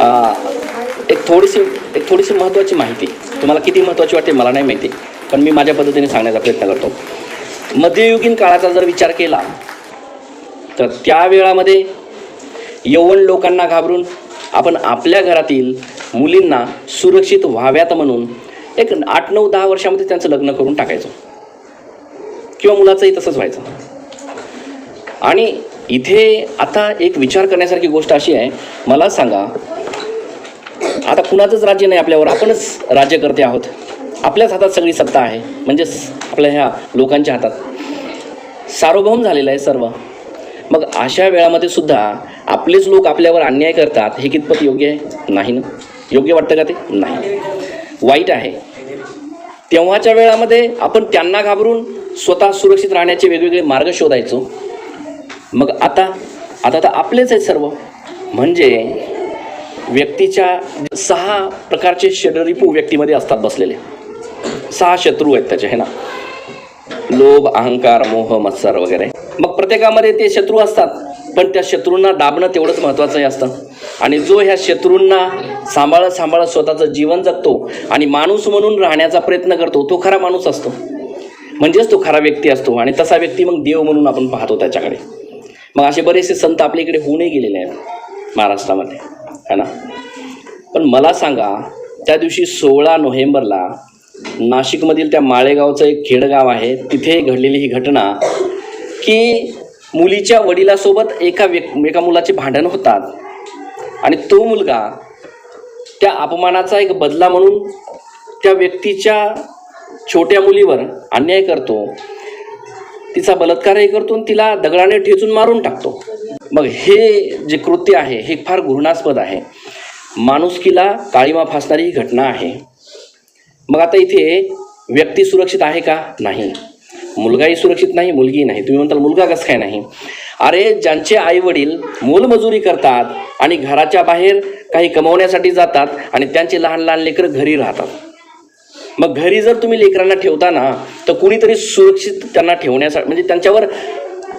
एक थोडीशी एक थोडीशी महत्त्वाची माहिती. तुम्हाला किती महत्त्वाची वाटते मला नाही माहिती. पण मी माझ्या पद्धतीने सांगण्याचा प्रयत्न करतो. मध्ययुगीन काळाचा जर विचार केला तर त्या वेळामध्ये यवन लोकांना घाबरून आपण आपल्या घरातील मुलींना सुरक्षित व्हाव्यात म्हणून एक आठ नऊ दहा वर्षामध्ये त्यांचं लग्न करून टाकायचो. किंवा मुलाचंही तसंच व्हायचं. आणि इथे आता एक विचार करण्यासारखी गोष्ट अशी आहे. मला सांगा आता कुणाचंच राज्य नाही आपल्यावर आपणच राज्यकर्ते आहोत. आपल्याच हातात सगळी सत्ता आहे म्हणजेच आपल्या ह्या लोकांच्या हातात. सार्वभौम झालेलं आहे सर्व. मग अशा वेळामध्ये सुद्धा आपलेच लोक आपल्यावर अन्याय करतात हे कितपत योग्य आहे? नाही ना. योग्य वाटतं का ते? नाही. वाईट आहे. तेव्हाच्या वेळामध्ये आपण त्यांना घाबरून स्वतः सुरक्षित राहण्याचे वेगवेगळे मार्ग शोधायचो. मग आता आता तर आपलेच आहेत सर्व. म्हणजे व्यक्तीच्या सहा प्रकारचे शरीरिपू व्यक्तीमध्ये असतात बसलेले. सहा शत्रू आहेत त्याचे हे ना? लोभ अहंकार मोह मत्सर वगैरे. मग प्रत्येकामध्ये ते शत्रू असतात पण त्या शत्रूंना दाबणं तेवढंच महत्त्वाचंही असतं. आणि जो ह्या शत्रूंना सांभाळत सांभाळत स्वतःचं जीवन जगतो आणि माणूस म्हणून राहण्याचा प्रयत्न करतो तो खरा माणूस असतो. म्हणजेच तो खरा व्यक्ती असतो आणि तसा व्यक्ती मग देव म्हणून आपण पाहतो त्याच्याकडे. मग असे बरेचसे संत आपल्या इकडे होऊनही गेलेले आहेत महाराष्ट्रामध्ये. है ना? पण मला सांगा त्या दिवशी सोळा नोव्हेंबरला नाशिकमधील त्या माळेगावचं एक खेडगाव आहे तिथे घडलेली ही घटना की मुलीच्या वडिलासोबत एका व्यक् एका मुलाचे भांडण होतात आणि तो मुलगा त्या अपमानाचा एक बदला म्हणून त्या व्यक्तीच्या छोट्या मुलीवर अन्याय करतो. तिचा बलात्कारही करतो आणि तिला दगडाने ठेचून मारून टाकतो. मग हे जे कृत्य आहे हे फार घृणास्पद आहे. माणुसकीला काळीमा फासणारी ही घटना आहे. मग आता इथे व्यक्ती सुरक्षित आहे का? नाही. मुलगाही सुरक्षित नाही मुलगी नाही. तुम्ही म्हणताल मुलगा कसं काय नाही? अरे ज्यांचे आई वडील मोलमजुरी करतात आणि घराच्या बाहेर काही कमवण्यासाठी जातात आणि त्यांचे लहान लहान लेकरं घरी राहतात. मग घरी जर तुम्ही लेकरांना ठेवता ना तर कुणीतरी सुरक्षित त्यांना ठेवण्यासाठी म्हणजे त्यांच्यावर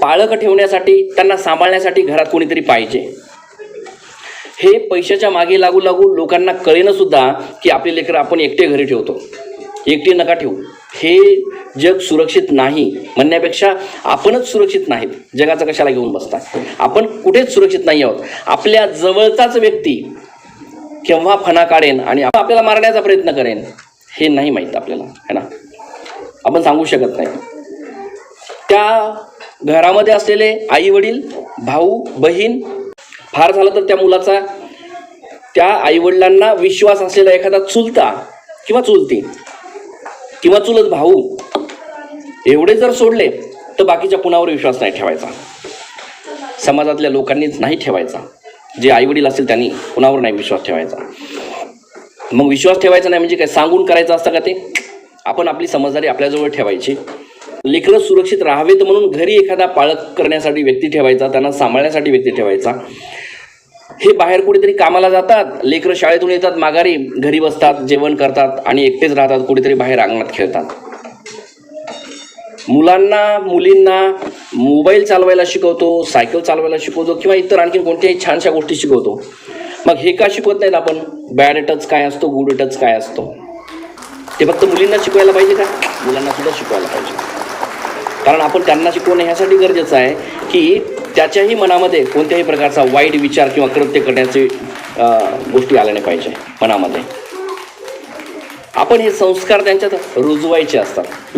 पाळक ठेवण्यासाठी त्यांना सांभाळण्यासाठी घरात कोणीतरी पाहिजे. हे पैशाच्या मागे लागू लागू लोकांना कळेनं सुद्धा की आपले लेकरं आपण एकटे घरी ठेवतो. एकटे नका ठेवू. हे जग सुरक्षित नाही. म्हणण्यापेक्षा आपणच सुरक्षित नाहीत. जगाचं कशाला घेऊन बसता आपण कुठेच सुरक्षित नाही आहोत. आपल्या जवळचाच व्यक्ती केव्हा फणा काढेन आणि आपल्याला मारण्याचा प्रयत्न करेन हे नाही माहीत आपल्याला. है ना? आपण सांगू शकत नाही. त्या घरामध्ये असलेले आई वडील भाऊ बहीण फार झालं तर त्या मुलाचा त्या आईवडिलांना विश्वास असलेला एखादा चुलता किंवा चुलती किंवा चुलत भाऊ एवढे जर सोडले तर बाकीच्या कुणावर विश्वास नाही ठेवायचा. समाजातल्या लोकांनीच नाही ठेवायचा. जे आईवडील असतील त्यांनी कुणावर नाही विश्वास ठेवायचा. मग विश्वास ठेवायचा नाही म्हणजे काय? सांगून करायचं असतं का ते? आपण आपली समजदारी आपल्याजवळ ठेवायची. लेकरं सुरक्षित राहावेत म्हणून घरी एखादा पाळक करण्यासाठी व्यक्ती ठेवायचा त्यांना सांभाळण्यासाठी व्यक्ती ठेवायचा. हे बाहेर कुठेतरी कामाला जातात लेकरं शाळेतून येतात माघारी घरी बसतात जेवण करतात आणि एकटेच राहतात कुठेतरी बाहेर अंगणात खेळतात. मुलांना मुलींना मोबाईल चालवायला शिकवतो सायकल चालवायला शिकवतो किंवा इतर आणखी कोणत्याही छानशा गोष्टी शिकवतो. मग हे का शिकवत नाहीत आपण? बॅड टच काय असतो? गुड टच काय असतो? ते फक्त मुलींना शिकवायला पाहिजे का? मुलांना सुद्धा शिकवायला पाहिजे. कारण आपण त्यांना शिकवणं ह्यासाठी गरजेचं आहे की त्याच्याही मनामध्ये कोणत्याही प्रकारचा वाईट विचार किंवा कृत्य करण्याची गोष्टी आल्या नाही पाहिजे मनामध्ये. आपण हे संस्कार त्यांच्यात रुजवायचे असतात.